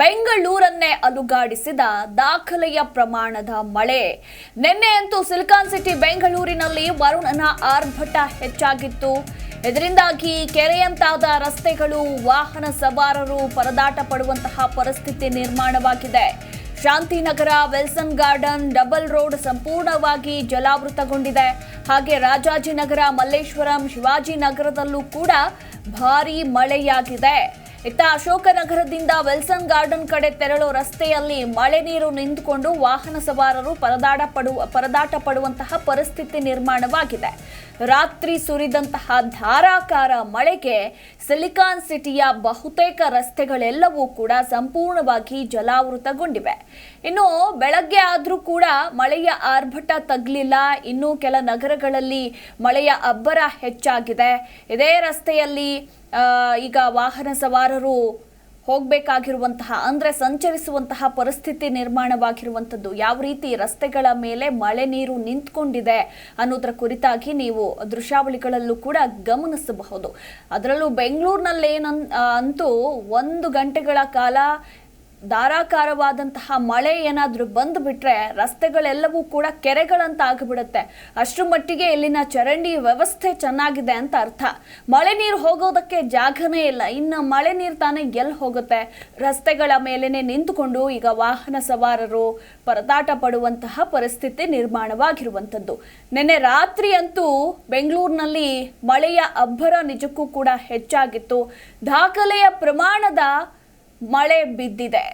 ಬೆಂಗಳೂರನ್ನೇ ಅಲುಗಾಡಿಸಿದ ದಾಖಲೆಯ ಪ್ರಮಾಣದ ಮಳೆ. ನಿನ್ನೆಯಂತೂ ಸಿಲಿಕಾನ್ ಸಿಟಿ ಬೆಂಗಳೂರಿನಲ್ಲಿ ವರುಣನ ಆರ್ಭಟ ಹೆಚ್ಚಾಗಿತ್ತು. ಇದರಿಂದಾಗಿ ಕೆರೆಯಂತಾದ ರಸ್ತೆಗಳು, ವಾಹನ ಸವಾರರು ಪರದಾಟ ಪಡುವಂತಹ ಪರಿಸ್ಥಿತಿ ನಿರ್ಮಾಣವಾಗಿದೆ. Shantinagar Wilson garden double road ಸಂಪೂರ್ಣವಾಗಿ ಜಲಾವೃತಗೊಂಡಿದೆ. ಹಾಗೆ ರಾಜಾಜಿನಗರ ಮಲ್ಲೇಶ್ವರಂ ಶಿವಾಜಿನಗರದಲ್ಲೂ ಕೂಡ ಭಾರೀ ಮಳೆಯಾಗಿದೆ. ಇತ್ತ ಅಶೋಕನಗರದಿಂದ ವೆಲ್ಸನ್ ಗಾರ್ಡನ್ ಕಡೆ ತೆರಳೋ ರಸ್ತೆಯಲ್ಲಿ ಮಳೆ ನೀರು ನಿಂತುಕೊಂಡು ವಾಹನ ಸವಾರರು ಪರದಾಟ ಪಡುವ ಪರದಾಟ ಪಡುವಂತಹ ಪರಿಸ್ಥಿತಿ ನಿರ್ಮಾಣವಾಗಿದೆ. ರಾತ್ರಿ ಸುರಿದಂತಹ ಧಾರಾಕಾರ ಮಳೆಗೆ ಸಿಲಿಕಾನ್ ಸಿಟಿಯ ಬಹುತೇಕ ರಸ್ತೆಗಳೆಲ್ಲವೂ ಕೂಡ ಸಂಪೂರ್ಣವಾಗಿ ಜಲಾವೃತಗೊಂಡಿವೆ. ಇನ್ನು ಬೆಳಗ್ಗೆ ಆದರೂ ಕೂಡ ಮಳೆಯ ಆರ್ಭಟ ತಗ್ಲಿಲ್ಲ. ಇನ್ನು ಕೆಲ ನಗರಗಳಲ್ಲಿ ಮಳೆಯ ಅಬ್ಬರ ಹೆಚ್ಚಾಗಿದೆ. ಇದೇ ರಸ್ತೆಯಲ್ಲಿ ಈಗ ವಾಹನ ಸವಾರರು ಹೋಗಬೇಕಾಗಿರುವಂತಹ, ಅಂದರೆ ಸಂಚರಿಸುವಂತಹ ಪರಿಸ್ಥಿತಿ ನಿರ್ಮಾಣವಾಗಿರುವಂಥದ್ದು. ಯಾವ ರೀತಿ ರಸ್ತೆಗಳ ಮೇಲೆ ಮಳೆ ನೀರು ನಿಂತ್ಕೊಂಡಿದೆ ಅನ್ನೋದರ ಕುರಿತಾಗಿ ನೀವು ದೃಶ್ಯಾವಳಿಗಳಲ್ಲೂ ಕೂಡ ಗಮನಿಸಬಹುದು. ಅದರಲ್ಲೂ ಬೆಂಗಳೂರಿನಲ್ಲಿ ಏನಂತೂ ಒಂದು ಗಂಟೆಗಳ ಕಾಲ ಧಾರಾಕಾರವಾದಂತಹ ಮಳೆ ಏನಾದರೂ ಬಂದುಬಿಟ್ರೆ ರಸ್ತೆಗಳೆಲ್ಲವೂ ಕೂಡ ಕೆರೆಗಳಂತ ಆಗಿಬಿಡುತ್ತೆ ಅಷ್ಟರ ಮಟ್ಟಿಗೆ ಇಲ್ಲಿನ ಚರಂಡಿ ವ್ಯವಸ್ಥೆ ಚೆನ್ನಾಗಿದೆ ಅಂತ ಅರ್ಥ. ಮಳೆ ನೀರು ಹೋಗೋದಕ್ಕೆ ಜಾಗನೇ ಇಲ್ಲ. ಇನ್ನು ಮಳೆ ನೀರು ತಾನೇ ಎಲ್ಲಿ ಹೋಗುತ್ತೆ? ರಸ್ತೆಗಳ ಮೇಲೇನೆ ನಿಂತುಕೊಂಡು ಈಗ ವಾಹನ ಸವಾರರು ಪರದಾಟ ಪಡುವಂತಹ ಪರಿಸ್ಥಿತಿ ನಿರ್ಮಾಣವಾಗಿರುವಂಥದ್ದು. ನಿನ್ನೆ ರಾತ್ರಿ ಅಂತೂ ಬೆಂಗಳೂರಿನಲ್ಲಿ ಮಳೆಯ ಅಬ್ಬರ ನಿಜಕ್ಕೂ ಕೂಡ ಹೆಚ್ಚಾಗಿತ್ತು. ದಾಖಲೆಯ ಪ್ರಮಾಣದ ಮಳೆ ಬಿದ್ದಿದೆ.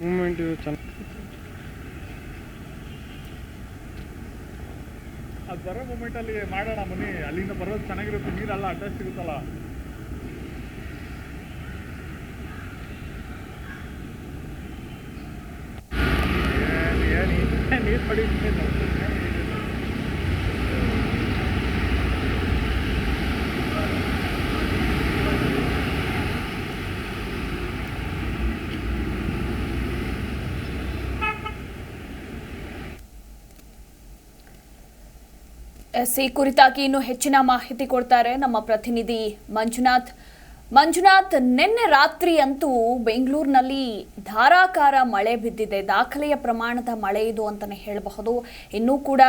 ಮೂಮೆಂಟ್ ಚೆನ್ನಾಗಿ ಅದು ಬರೋ ಮೂಮೆಂಟ್ ಅಲ್ಲಿ ಮಾಡೋಣ ಮನಿ ಅಲ್ಲಿಂದ ಬರೋದು ಚೆನ್ನಾಗಿರುತ್ತೆ. ನೀರೆಲ್ಲ ಅಡ್ಡ ಸಿಗುತ್ತಲ್ಲ. ನೀರ್ ಪಡಿ ಈ ಕುರಿತಾಗಿ ಇನ್ನು ಹೆಚ್ಚಿನ ಮಾಹಿತಿ ಕೊಡ್ತಾರೆ ನಮ್ಮ ಪ್ರತಿನಿಧಿ ಮಂಜುನಾಥ್. ಮಂಜುನಾಥ್, ನಿನ್ನೆ ರಾತ್ರಿ ಅಂತೂ ಬೆಂಗಳೂರಿನಲ್ಲಿ ಧಾರಾಕಾರ ಮಳೆ ಬಿದ್ದಿದೆ. ದಾಖಲೆಯ ಪ್ರಮಾಣದ ಮಳೆ ಇದು ಅಂತಲೇ ಹೇಳಬಹುದು. ಇನ್ನೂ ಕೂಡ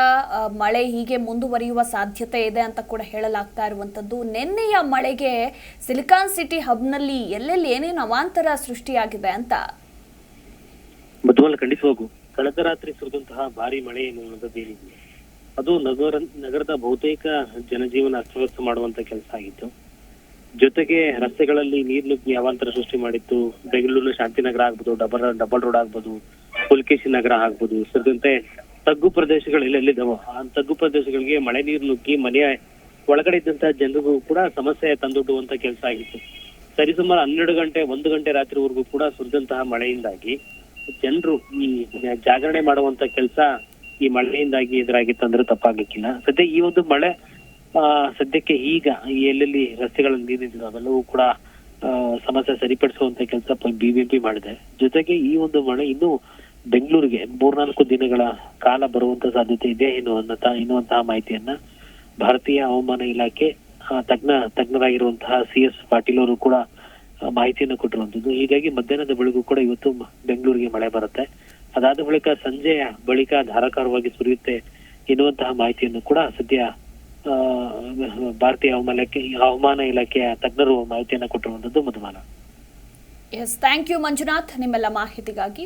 ಮಳೆ ಹೀಗೆ ಮುಂದುವರಿಯುವ ಸಾಧ್ಯತೆ ಇದೆ ಅಂತ ಕೂಡ ಹೇಳಲಾಗ್ತಾ ಇರುವಂಥದ್ದು ನಿನ್ನೆಯ ಮಳೆಗೆ ಸಿಲಿಕಾನ್ ಸಿಟಿ ಹಬ್ನಲ್ಲಿ ಎಲ್ಲೆಲ್ಲಿ ಏನೇನು ಅವಾಂತರ ಸೃಷ್ಟಿಯಾಗಿದೆ ಅಂತ? ಕಳೆದ ರಾತ್ರಿ ಸುರಿದಂತಹ ಭಾರಿ ಮಳೆ ಏನಿದೆ? ಅದು ನಗರ, ನಗರದ ಬಹುತೇಕ ಜನಜೀವನ ಅಸ್ತವ್ಯಸ್ತ ಮಾಡುವಂತ ಕೆಲಸ ಆಗಿತ್ತು. ಜೊತೆಗೆ ರಸ್ತೆಗಳಲ್ಲಿ ನೀರ್ ನುಗ್ಗಿ ಅವಾಂತರ ಸೃಷ್ಟಿ ಮಾಡಿತ್ತು. ಬೆಂಗಳೂರಿನ ಶಾಂತಿನಗರ ಆಗ್ಬೋದು, ಡಬಲ್ ಡಬಲ್ ರೋಡ್ ಆಗ್ಬೋದು, ಪುಲ್ಕೇಶಿ ನಗರ ಆಗ್ಬೋದು. ಸೇರಿದಂತೆ ತಗ್ಗು ಪ್ರದೇಶಗಳು ಎಲ್ಲಿದ್ದವು, ಆ ತಗ್ಗು ಪ್ರದೇಶಗಳಿಗೆ ಮಳೆ ನೀರು ನುಗ್ಗಿ ಮನೆಯ ಒಳಗಡೆ ಇದ್ದಂತಹ ಜನರಿಗೂ ಕೂಡ ಸಮಸ್ಯೆ ತಂದೊಡ್ಡುವಂತ ಕೆಲಸ ಆಗಿತ್ತು. ಸರಿಸುಮಾರು ಹನ್ನೆರಡು ಗಂಟೆ, ಒಂದು ಗಂಟೆ ರಾತ್ರಿವರೆಗೂ ಕೂಡ ಸುರಿದಂತಹ ಮಳೆಯಿಂದಾಗಿ ಜನರು ಈ ಜಾಗರಣೆ ಮಾಡುವಂತ ಕೆಲಸ ಈ ಮಳೆಯಿಂದಾಗಿ ಎದುರಾಗಿತ್ತಂದ್ರೆ ತಪ್ಪಾಗಲಿಕ್ಕಿಲ್ಲ ಸದ್ಯ ಈ ಒಂದು ಮಳೆ ಸದ್ಯಕ್ಕೆ ಈಗ ಎಲ್ಲೆಲ್ಲಿ ರಸ್ತೆಗಳಲ್ಲಿ ನೀರು ನಿಂತಿದೆ ಅವೆಲ್ಲವೂ ಕೂಡ ಸಮಸ್ಯೆ ಸರಿಪಡಿಸುವಂತ ಕೆಲಸ ಬಿಬಿಎಂಪಿ ಮಾಡಿದೆ. ಜೊತೆಗೆ ಈ ಒಂದು ಮಳೆ ಇನ್ನು ಬೆಂಗಳೂರಿಗೆ ಮೂರ್ನಾಲ್ಕು ದಿನಗಳ ಕಾಲ ಬರುವಂತ ಸಾಧ್ಯತೆ ಇದೆ ಎನ್ನುವಂತ, ಎನ್ನುವಂತಹ ಮಾಹಿತಿಯನ್ನ ಭಾರತೀಯ ಹವಾಮಾನ ಇಲಾಖೆ ತಜ್ಞ, ತಜ್ಞರಾಗಿರುವಂತಹ ಸಿ ಎಸ್ ಪಾಟೀಲ್ ಅವರು ಕೂಡ ಮಾಹಿತಿಯನ್ನು ಕೊಟ್ಟಿರುವಂತದ್ದು. ಹೀಗಾಗಿ ಮಧ್ಯಾಹ್ನದ ಬೆಳಗೂ ಕೂಡ ಇವತ್ತು ಬೆಂಗಳೂರಿಗೆ ಮಳೆ ಬರುತ್ತೆ. ಅದಾದ ಬಳಿಕ ಸಂಜೆ ಬಳಿಕ ಧಾರಾಕಾರವಾಗಿ ಸುರಿಯುತ್ತೆ ಎನ್ನುವಂತಹ ಮಾಹಿತಿಯನ್ನು ಕೂಡ ಸದ್ಯ ಭಾರತೀಯ ಹವಾಮಾನ ಹವಾಮಾನ ಇಲಾಖೆಯ ತಜ್ಞರು ಮಾಹಿತಿಯನ್ನು ಕೊಟ್ಟಿರುವಂತದ್ದು ಮಧುಮಾನ ಎಸ್ ಥ್ಯಾಂಕ್ ಯು ಮಂಜುನಾಥ್. ನಿಮ್ಮೆಲ್ಲ ಮಾಹಿತಿಗಾಗಿ